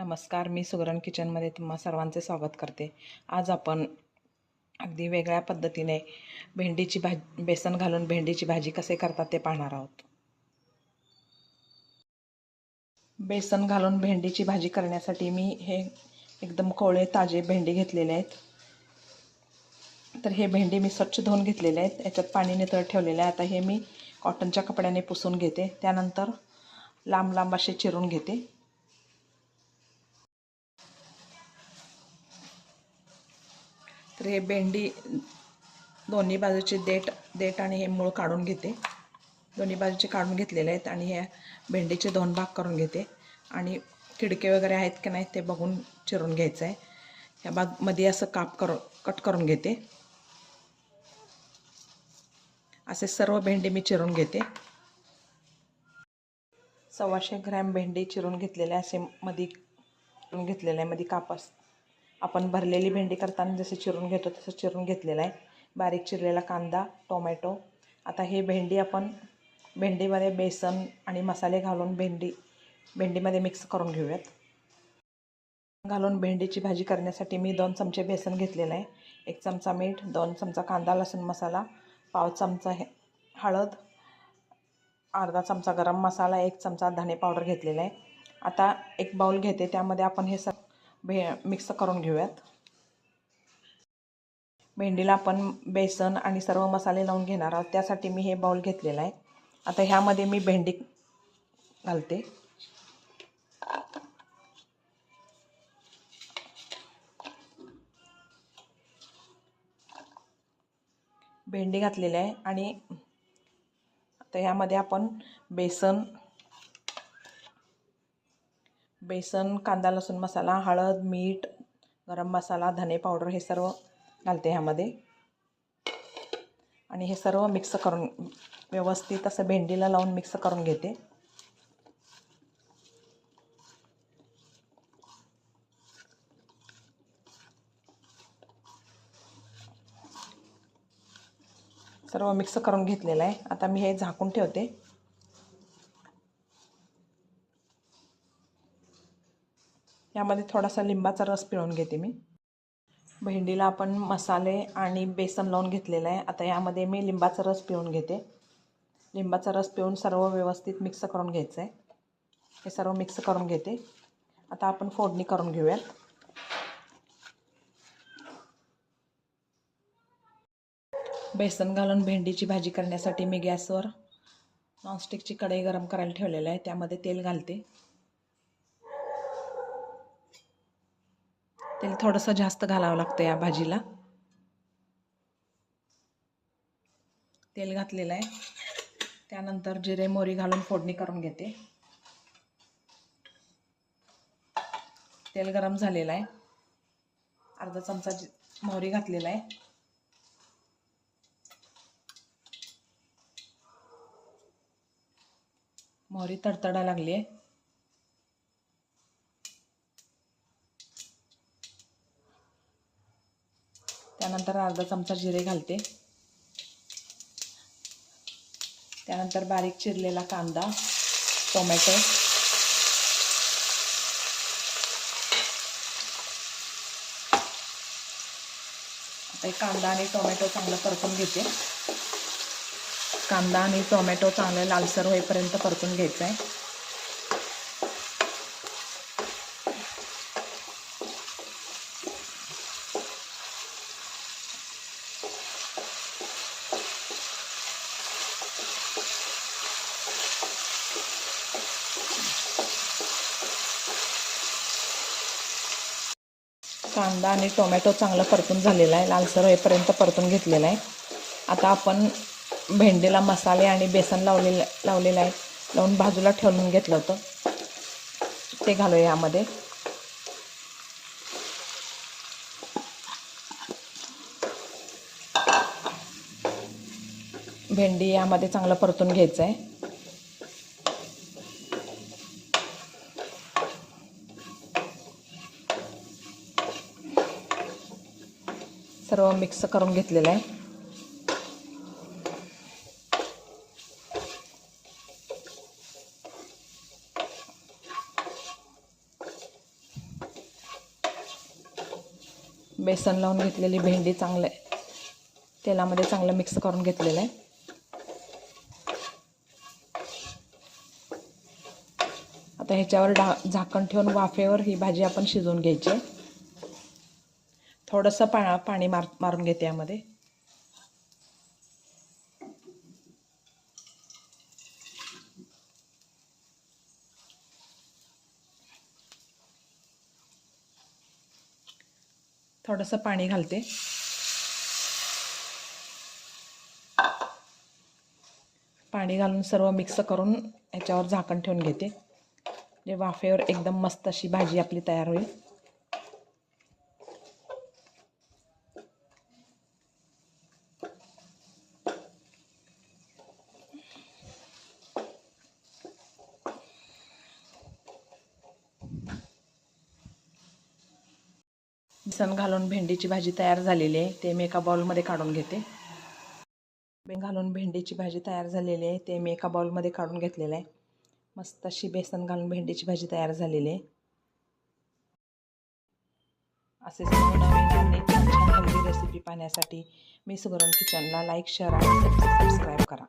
नमस्कार मी सुगरण किचनमध्ये तुम्हा सर्वांचे स्वागत करते. आज आपण अगदी वेगळ्या पद्धतीने भेंडीची भाजी बेसन घालून भेंडीची भाजी कसे करतात ते पाहणार आहोत. बेसन घालून भेंडीची भाजी करण्यासाठी मी हे एकदम कोवळे ताजे भेंडी घेतलेले आहेत. तर हे भेंडी मी स्वच्छ धुवून घेतलेले आहेत. याच्यात पाणी नितळ ठेवलेले आहे. आता हे मी कॉटनच्या कपड्याने पुसून घेते. त्यानंतर लांब लांब असे चिरून घेते. तर हे भेंडी दोन्ही बाजूचे देठ देठ आणि हे मूळ काढून घेते. दोन्ही बाजूचे काढून घेतलेले आहेत आणि ह्या भेंडीचे दोन भाग करून घेते. आणि खिडके वगैरे आहेत की नाही ते बघून चिरून घ्यायचं आहे. ह्या बागमध्ये असं काप करून कट करून घेते. असे सर्व भेंडी मी चिरून घेते. सव्वाशे ग्रॅम भेंडी चिरून घेतलेले असे मध्ये घेतलेले आहे मध्ये काप अस आपण भरलेली भेंडी करताना जसे चिरून घेतो तसं चिरून घेतलेलं आहे. बारीक चिरलेला कांदा टोमॅटो. आता हे भेंडी आपण भेंडीमध्ये बेसन आणि मसाले घालून भेंडी भेंडीमध्ये मिक्स करून घेऊयात. घालून भेंडीची भाजी करण्यासाठी मी दोन चमचे बेसन घेतलेलं आहे. एक चमचा मीठ दोन चमचा कांदा लसूण मसाला पाव चमचा हे हळद अर्धा चमचा गरम मसाला एक चमचा धणे पावडर घेतलेला आहे. आता एक बाऊल घेते त्यामध्ये आपण हे सग भे मिक्स करून घेऊयात. भेंडीला आपण बेसन आणि सर्व मसाले लावून घेणार आहोत. त्यासाठी मी हे बाऊल घेतलेलं आहे. आता ह्यामध्ये मी भेंडी घालते. भेंडी घातलेली आहे आणि आता ह्यामध्ये आपण बेसन बेसन कांदा लसूण मसाला हळद मीठ गरम मसाला धने पावडर हे सर्व घालते ह्यामध्ये. आणि हे सर्व मिक्स करून व्यवस्थित असं भेंडीला लावून मिक्स करून घेते. सर्व मिक्स करून घेतलेलं आहे. आता मी हे झाकून ठेवते. यामध्ये थोडासा लिंबाचा रस पिळून घेते मी. भेंडीला आपण मसाले आणि बेसन लावून घेतलेलं आहे. आता यामध्ये मी लिंबाचा रस पिळून घेते. लिंबाचा रस पिळून सर्व व्यवस्थित मिक्स करून घ्यायचं आहे हे सर्व मिक्स करून घेते. आता आपण फोडणी करून घेऊयात. बेसन घालून भेंडीची भाजी करण्यासाठी मी गॅसवर नॉनस्टिकची कढई गरम करायला ठेवलेलं आहे. त्यामध्ये तेल घालते. तेल थोडंसं जास्त घालावं लागतं या भाजीला. तेल घातलेलं आहे. त्यानंतर जिरे मोरी घालून फोडणी करून घेते. तेल गरम झालेलं आहे. अर्धा चमचा मोहरी घातलेला आहे. मोहरी तडतडा लागली आहे. त्यानंतर अर्धा चमचा जिरे घालते. त्यानंतर बारीक चिरलेला कांदा टोमॅटो. आता कांदा आणि टोमॅटो चांगलं परतून घेते. कांदा आणि टोमॅटो चांगले लालसर होईपर्यंत परतून घ्यायचं आहे कांदा आणि टोमॅटो चांगलं परतून झालेला आहे. लालसर होईपर्यंत परतून घेतलेला आहे. आता आपण भेंडीला मसाले आणि बेसन लावलेलं लावलेलं आहे. लावून बाजूला ठेवून घेतलं होतं. ते घालूया यामध्ये. भेंडी यामध्ये चांगलं परतून घ्यायचं आहे. सर्व मिक्स करून घेतलेलं आहे. बेसन लावून घेतलेली भेंडी चांगलं तेलामध्ये चांगलं मिक्स करून घेतलेलं आहे. आता ह्याच्यावर डा झाकण ठेवून वाफेवर ही भाजी आपण शिजवून घ्यायची थोडंसं पा पाणी मार मारून घेते यामध्ये. थोडंसं पाणी घालते. पाणी घालून सर्व मिक्स करून याच्यावर झाकण ठेवून घेते. जे वाफेवर एकदम मस्त अशी भाजी आपली तयार होईल. बेसन घालून भेंडीची भाजी तयार झालेली आहे. ते मी एका बाउलमध्ये काढून घेते. बेसन घालून भेंडीची भाजी तयार झालेली आहे. ते मी एका बाउलमध्ये काढून घेतलेलं आहे. मस्त अशी बेसन घालून भेंडीची भाजी तयार झालेली आहे. असेच नवनवीन छान छान हेल्दी रेसिपी पाहण्यासाठी मी सुगरण किचनला लाईक शेअर आणि सबस्क्राईब करा.